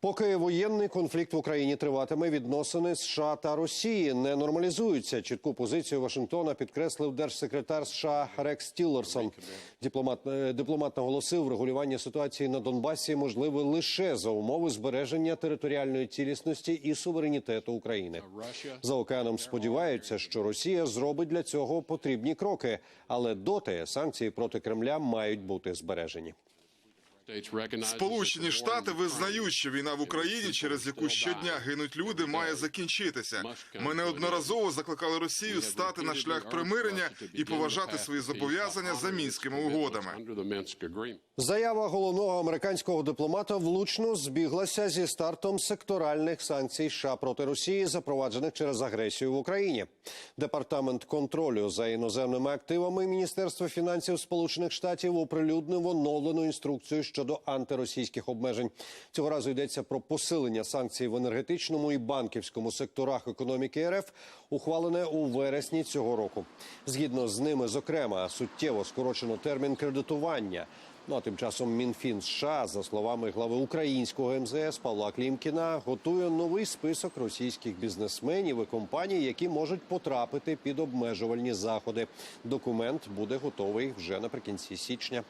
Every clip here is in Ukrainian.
Поки воєнний конфлікт в Україні триватиме, відносини США та Росії не нормалізуються. Чітку позицію Вашингтона підкреслив держсекретар США Рекс Тіллерсон. Дипломат, е, дипломат наголосив, врегулювання ситуації на Донбасі можливе лише за умови збереження територіальної цілісності і суверенітету України. За океаном сподіваються, що Росія зробить для цього потрібні кроки, але доти санкції проти Кремля мають бути збережені. Сполучені Штати визнають, що війна в Україні, через яку щодня гинуть люди, має закінчитися. Ми неодноразово закликали Росію стати на шлях примирення і поважати свої зобов'язання за мінськими угодами. Заява головного американського дипломата влучно збіглася зі стартом секторальних санкцій США проти Росії, запроваджених через агресію в Україні. Департамент контролю за іноземними активами Міністерства фінансів Сполучених Штатів оприлюднив оновлену інструкцію щодо антиросійських обмежень. Цього разу йдеться про посилення санкцій в енергетичному і банківському секторах економіки РФ, ухвалене у вересні цього року. Згідно з ними, зокрема, суттєво скорочено термін кредитування. Ну а тим часом Мінфін США, за словами глави українського МЗС Павла Клімкіна, готує новий список російських бізнесменів і компаній, які можуть потрапити під обмежувальні заходи. Документ буде готовий вже наприкінці січня.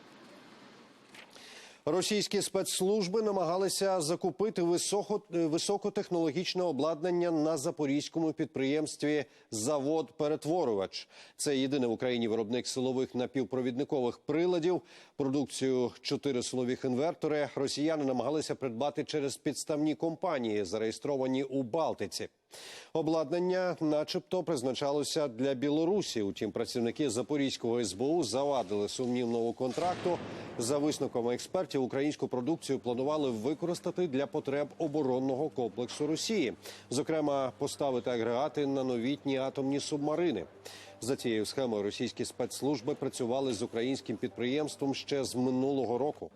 Російські спецслужби намагалися закупити високо, е, високотехнологічне обладнання на запорізькому підприємстві Завод Перетворювач. Це єдиний в Україні виробник силових напівпровідникових приладів. Продукцію чотири силових інвертори росіяни намагалися придбати через підставні компанії, зареєстровані у Балтиці. Обладнання, начебто, призначалося для Білорусі. Утім, працівники Запорізького СБУ завадили сумнівному контракту. За висновками експертів, українську продукцію планували використати для потреб оборонного комплексу Росії, зокрема, поставити агрегати на новітні атомні субмарини. За цією схемою російські спецслужби працювали з українським підприємством ще з минулого року.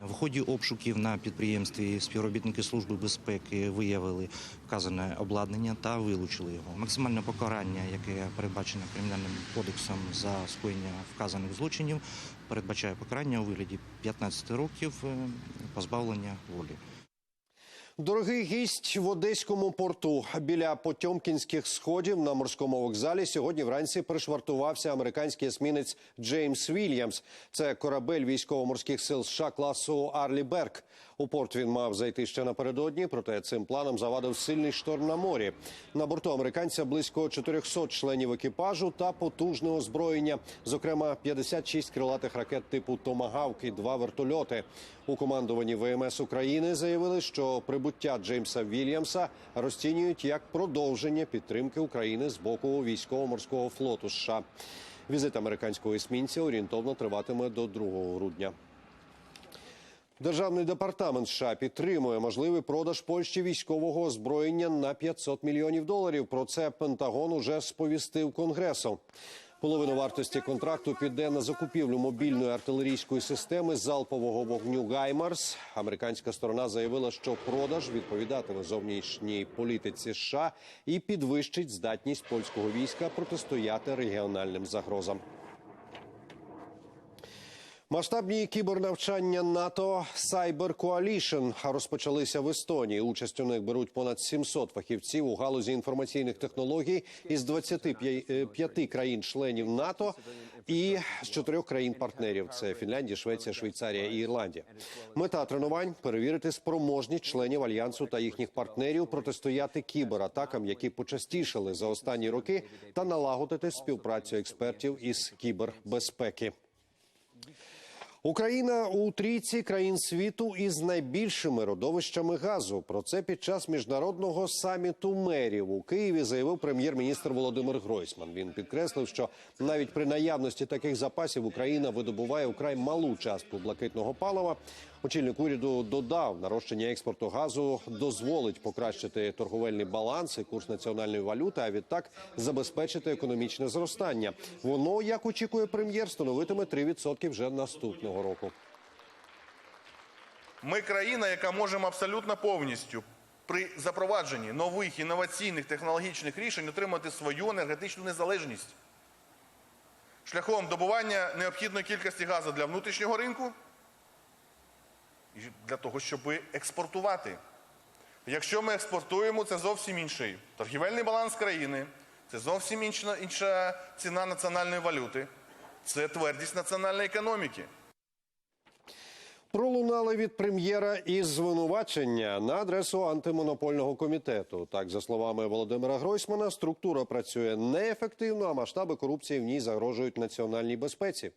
В ході обшуків на підприємстві співробітники служби безпеки виявили вказане обладнання та вилучили його. Максимальне покарання, яке передбачено кримінальним кодексом за скоєння вказаних злочинів, передбачає покарання у вигляді 15 років е, позбавлення волі. Дорогий гість в одеському порту біля Потьомкінських сходів на морському вокзалі сьогодні вранці пришвартувався американський есмінець Джеймс Вільямс. Це корабель військово-морських сил США класу Арлі Берг. У порт він мав зайти ще напередодні, проте цим планом завадив сильний шторм на морі. На борту американця близько 400 членів екіпажу та потужне озброєння, зокрема 56 крилатих ракет типу Томагавк і два вертольоти. У командуванні ВМС України заявили, що прибуття Джеймса Вільямса розцінюють як продовження підтримки України з боку військово-морського флоту США. Візит американського есмінця орієнтовно триватиме до 2 грудня. Державний департамент США підтримує можливий продаж Польщі військового озброєння на 500 мільйонів доларів. Про це Пентагон уже сповістив Конгресу. Половина вартості контракту піде на закупівлю мобільної артилерійської системи залпового вогню Гаймарс. Американська сторона заявила, що продаж відповідатиме зовнішній політиці США і підвищить здатність польського війська протистояти регіональним загрозам. Масштабні кібернавчання НАТО Cyber Coalition розпочалися в Естонії. Участь у них беруть понад 700 фахівців у галузі інформаційних технологій із 25 країн-членів НАТО і з чотирьох країн-партнерів: це Фінляндія, Швеція, Швейцарія і Ірландія. Мета тренувань перевірити спроможність членів альянсу та їхніх партнерів протистояти кібератакам, які почастішали за останні роки, та налагодити співпрацю експертів із кібербезпеки. Україна у трійці країн світу із найбільшими родовищами газу. Про це під час міжнародного саміту мерів у Києві заявив прем'єр-міністр Володимир Гройсман. Він підкреслив, що навіть при наявності таких запасів Україна видобуває украй малу частку блакитного палива. Очільник уряду додав, нарощення експорту газу дозволить покращити торговельний баланс і курс національної валюти, а відтак забезпечити економічне зростання. Воно, як очікує прем'єр, становитиме 3% вже наступного року. Ми країна, яка можемо абсолютно повністю при запровадженні нових інноваційних технологічних рішень отримати свою енергетичну незалежність шляхом добування необхідної кількості газу для внутрішнього ринку для того, щоб експортувати. Якщо ми експортуємо, це зовсім інший торгівельний баланс країни, це зовсім інша, інша ціна національної валюти, це твердість національної економіки. Пролунали від прем'єра і звинувачення на адресу антимонопольного комітету. Так, за словами Володимира Гройсмана, структура працює неефективно, а масштаби корупції в ній загрожують національній безпеці.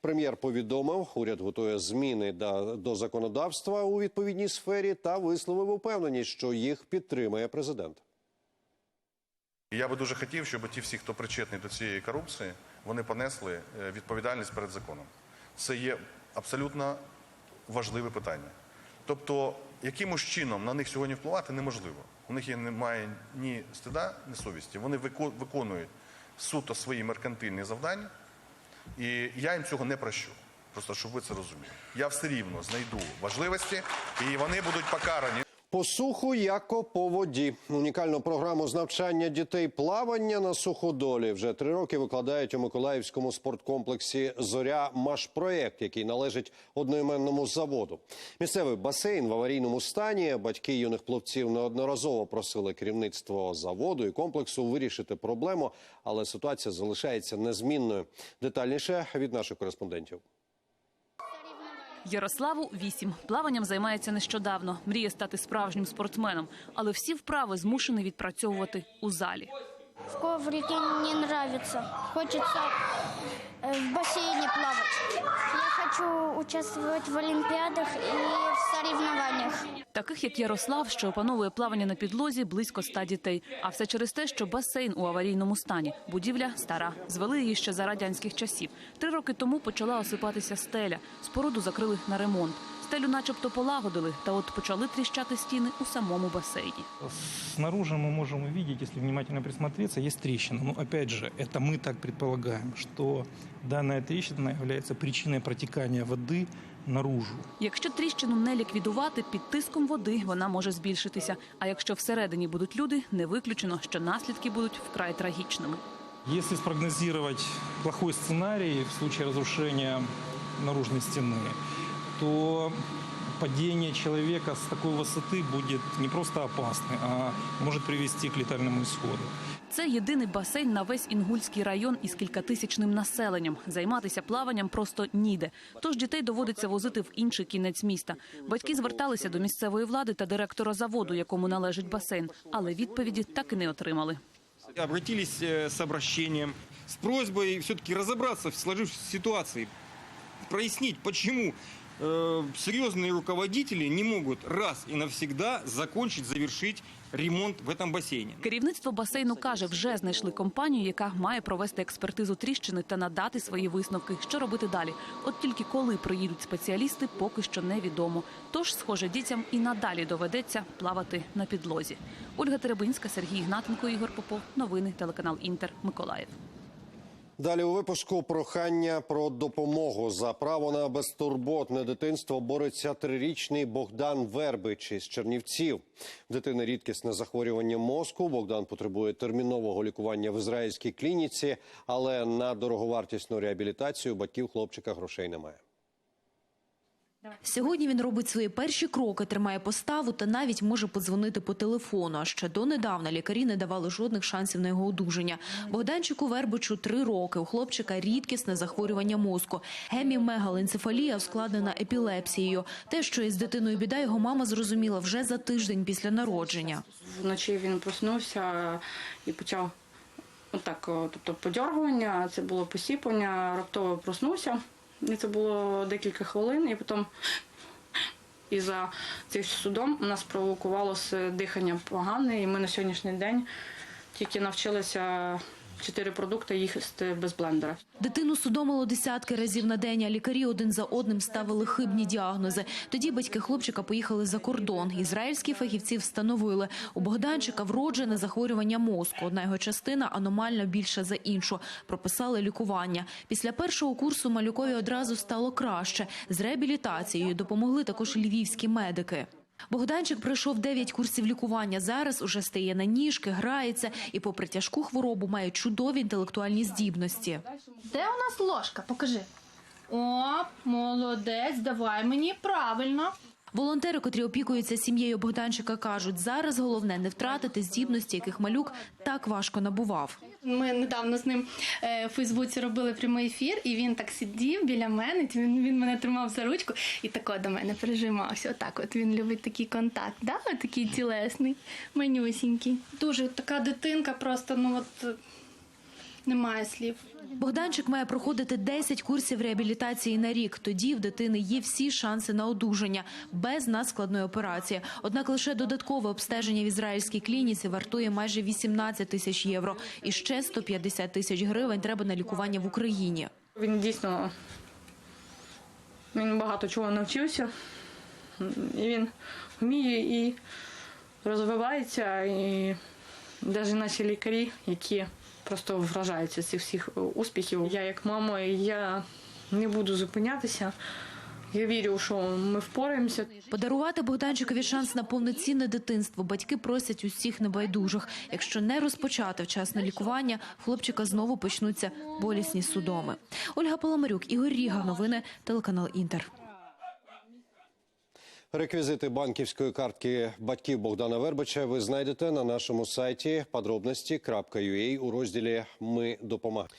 Прем'єр повідомив, уряд готує зміни до законодавства у відповідній сфері та висловив упевненість, що їх підтримає президент. Я би дуже хотів, щоб ті всі, хто причетний до цієї корупції, вони понесли е, відповідальність перед законом. Це є абсолютно важливе питання. Тобто, якимось чином на них сьогодні впливати неможливо. У них немає ні стида, ні совісті. Вони вико- виконують суто свої меркантильні завдання, і я їм цього не прощу. Просто щоб ви це розуміли. Я все рівно знайду важливості, і вони будуть покарані. По суху, яко по воді. Унікальну програму з навчання дітей плавання на суходолі вже три роки викладають у Миколаївському спорткомплексі Зоря Машпроєкт, який належить одноіменному заводу. Місцевий басейн в аварійному стані. Батьки юних пловців неодноразово просили керівництво заводу і комплексу вирішити проблему, але ситуація залишається незмінною. Детальніше від наших кореспондентів. Ярославу 8. Плаванням займається нещодавно. Мріє стати справжнім спортсменом, але всі вправи змушений відпрацьовувати у залі. В коврике не нравится. Хочется э, в бассейне плавать. Я хочу участвовать в олимпиадах и. Таких як Ярослав, що опановує плавання на підлозі, близько ста дітей. А все через те, що басейн у аварійному стані. Будівля стара. Звели її ще за радянських часів. Три роки тому почала осипатися стеля. Споруду закрили на ремонт. Стелю, начебто, полагодили, та от почали тріщати стіни у самому басейні. Снаружи мы можем увидеть, если внимательно присмотреться, есть трещина. Но опять же, это мы так предполагаем, что данная трещина является причиной протекания воды наружу. Якщо тріщину не ліквідувати, під тиском води вона може збільшитися. А якщо всередині будуть люди, не виключено, що наслідки будуть вкрай трагічними. Если спрогнозировать плохой сценарий в случае разрушения наружной стены, то падение человека с такой высоты будет не просто опасным, а может привести к летальному исходу. Це єдиний басейн на весь Інгульський район із кількатисячним населенням. Займатися плаванням просто ніде. Тож дітей доводиться возити в інший кінець міста. Батьки зверталися до місцевої влади та директора заводу, якому належить басейн, але відповіді так і не отримали. обратились э, с обращением, с просьбой все-таки разобраться в сложившейся ситуации, прояснить, почему э, серьезные руководители не могут раз и навсегда закончить, завершить ремонт в этом бассейне. Керівництво басейну каже, вже знайшли компанію, яка має провести експертизу тріщини та надати свої висновки. Що робити далі? От тільки коли приїдуть спеціалісти, поки що невідомо. Тож, схоже, дітям і надалі доведеться плавати на підлозі. Ольга Теребинська, Сергій Ігнатенко, Ігор Попов. Новини телеканал Інтер. Миколаїв. Далі у випуску прохання про допомогу за право на безтурботне дитинство бореться трирічний Богдан Вербич із Чернівців. Дитина рідкісне захворювання мозку. Богдан потребує термінового лікування в ізраїльській клініці, але на дороговартісну реабілітацію батьків хлопчика грошей немає. Сьогодні він робить свої перші кроки, тримає поставу та навіть може подзвонити по телефону. А ще донедавна лікарі не давали жодних шансів на його одужання. Богданчику Вербичу три роки. У хлопчика рідкісне захворювання мозку. Гемімегаленцефалія ускладнена епілепсією. Те, що із дитиною біда, його мама зрозуміла вже за тиждень після народження. Вночі він проснувся і почав отак, тобто подьоргування, це було посіпання, раптово проснувся. І це було декілька хвилин, і потім і за цим судом у нас провокувалося дихання погане, і ми на сьогоднішній день тільки навчилися чотири продукти їсти без блендера. Дитину судомило десятки разів на день, а лікарі один за одним ставили хибні діагнози. Тоді батьки хлопчика поїхали за кордон. Ізраїльські фахівці встановили, у Богданчика вроджене захворювання мозку. Одна його частина аномально більша за іншу. Прописали лікування. Після першого курсу малюкові одразу стало краще. З реабілітацією допомогли також львівські медики. Богданчик пройшов 9 курсів лікування. Зараз уже стає на ніжки, грається і, попри тяжку хворобу, має чудові інтелектуальні здібності. Де у нас ложка? Покажи. О, молодець, давай мені правильно. Волонтери, котрі опікуються сім'єю Богданчика, кажуть, зараз головне не втратити здібності, яких малюк так важко набував. Ми недавно з ним е, в Фейсбуці робили прямий ефір, і він так сидів біля мене. Він, він мене тримав за ручку і тако до мене прижимався. Отак, от він любить такий контакт, да? Такий тілесний, манюсінький. Дуже така дитинка, просто ну от е, немає слів. Богданчик має проходити 10 курсів реабілітації на рік. Тоді в дитини є всі шанси на одужання без надскладної операції. Однак лише додаткове обстеження в ізраїльській клініці вартує майже 18 тисяч євро. І ще 150 тисяч гривень треба на лікування в Україні. Він дійсно він багато чого навчився. І він вміє і розвивається. І навіть наші лікарі, які просто вражаються цих всіх успіхів. Я як мама, я не буду зупинятися. Я вірю, що ми впораємося. Подарувати Богданчикові шанс на повноцінне дитинство батьки просять усіх небайдужих. Якщо не розпочати вчасне лікування, хлопчика знову почнуться болісні судоми. Ольга Паламарюк, Ігор Ріга. Новини телеканал Інтер. Реквізити банківської картки батьків Богдана Вербича ви знайдете на нашому сайті подробності.ua у розділі Ми допомагаємо.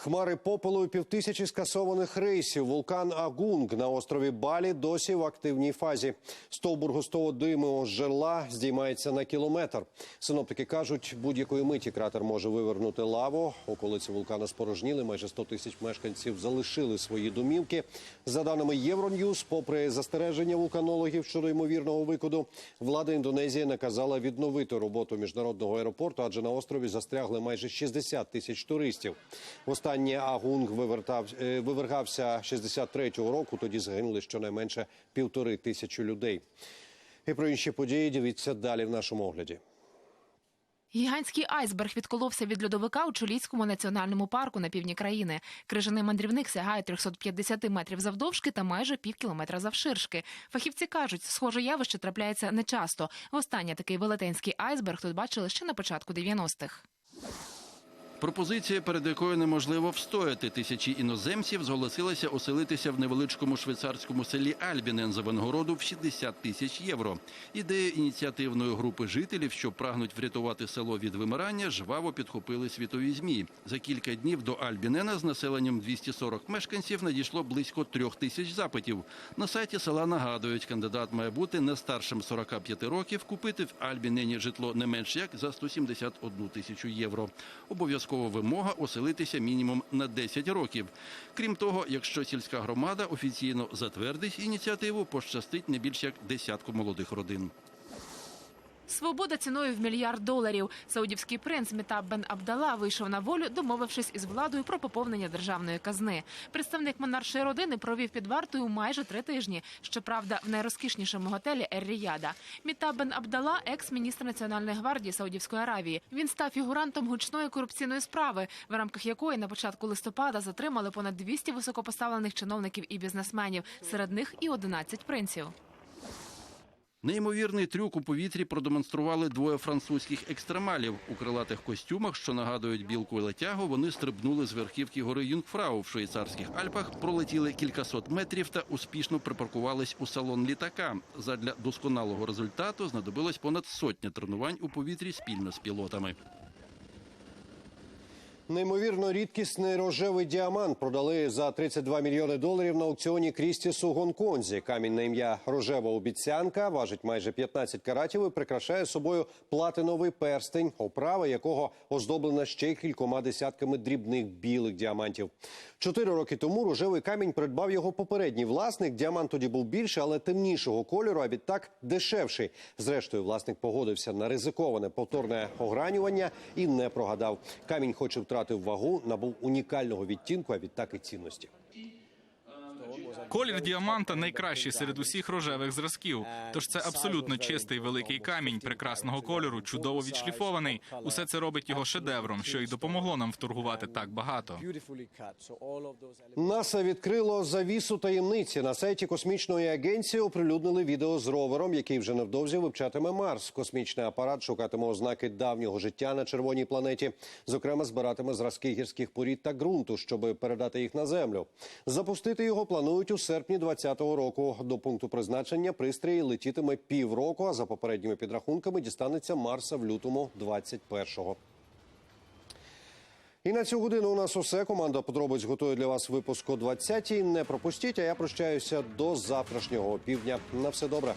Хмари попелу і півтисячі скасованих рейсів. Вулкан Агунг на острові Балі досі в активній фазі. Стовбур густого диму з жерла здіймається на кілометр. Синоптики кажуть, будь-якої миті кратер може вивернути лаву. Околиці вулкана спорожніли. Майже 100 тисяч мешканців залишили свої домівки. За даними Євроньюз, попри застереження вулканологів щодо ймовірного викиду, влада Індонезії наказала відновити роботу міжнародного аеропорту, адже на острові застрягли майже 60 тисяч туристів. Востаннє Агунг е, вивергався 63-го року. Тоді загинули щонайменше півтори тисячі людей. І про інші події дивіться далі в нашому огляді. Гігантський айсберг відколовся від льодовика у Чоліському національному парку на півдні країни. Крижаний мандрівник сягає 350 метрів завдовжки та майже пів кілометра завширшки. Фахівці кажуть, схоже явище трапляється нечасто. Востаннє такий велетенський айсберг тут бачили ще на початку 90-х. Пропозиція, перед якою неможливо встояти. Тисячі іноземців зголосилися оселитися в невеличкому швейцарському селі Альбінен за винагороду в 60 тисяч євро. Ідея ініціативної групи жителів, що прагнуть врятувати село від вимирання, жваво підхопили світові змі. За кілька днів до Альбінена з населенням 240 мешканців надійшло близько трьох тисяч запитів. На сайті села нагадують, кандидат має бути не старшим 45 років, купити в Альбінені житло не менш як за 171 тисячу євро. Обов'язково вимога оселитися мінімум на 10 років. Крім того, якщо сільська громада офіційно затвердить ініціативу, пощастить не більш як десятку молодих родин. Свобода ціною в мільярд доларів. Саудівський принц Мітаб Бен Абдала вийшов на волю, домовившись із владою про поповнення державної казни. Представник монаршої родини провів під вартою майже три тижні. Щоправда, в найрозкішнішому готелі Ер-Ріяда. Мітаб Бен Абдала – екс-міністр національної гвардії Саудівської Аравії. Він став фігурантом гучної корупційної справи, в рамках якої на початку листопада затримали понад 200 високопоставлених чиновників і бізнесменів. Серед них і 11 принців. Неймовірний трюк у повітрі продемонстрували двоє французьких екстремалів. У крилатих костюмах, що нагадують білку і летягу, вони стрибнули з верхівки гори Юнгфрау в швейцарських Альпах, пролетіли кількасот метрів та успішно припаркувались у салон літака. Задля досконалого результату знадобилось понад сотня тренувань у повітрі спільно з пілотами. Неймовірно рідкісний рожевий діамант продали за 32 мільйони доларів на аукціоні Крістіс у Гонконзі. Камінь на ім'я рожева обіцянка важить майже 15 каратів і прикрашає собою платиновий перстень, оправа якого оздоблена ще кількома десятками дрібних білих діамантів. Чотири роки тому рожевий камінь придбав його попередній власник. Діамант тоді був більше, але темнішого кольору, а відтак дешевший. Зрештою, власник погодився на ризиковане повторне огранювання і не прогадав. Камінь, хоч і втратив вагу, набув унікального відтінку, а відтак і цінності. Колір діаманта найкращий серед усіх рожевих зразків. Тож це абсолютно чистий великий камінь прекрасного кольору, чудово відшліфований. Усе це робить його шедевром, що й допомогло нам вторгувати так багато. НАСА відкрило завісу таємниці. На сайті космічної агенції оприлюднили відео з ровером, який вже невдовзі вивчатиме Марс. Космічний апарат шукатиме ознаки давнього життя на червоній планеті. Зокрема, збиратиме зразки гірських порід та ґрунту, щоб передати їх на землю. Запустити його планують у серпні 2020 року. До пункту призначення пристрій летітиме півроку, а за попередніми підрахунками дістанеться Марса в лютому 21-го. І на цю годину у нас усе. Команда подробиць готує для вас випуск о 20-й. Не пропустіть, а я прощаюся до завтрашнього півдня. На все добре.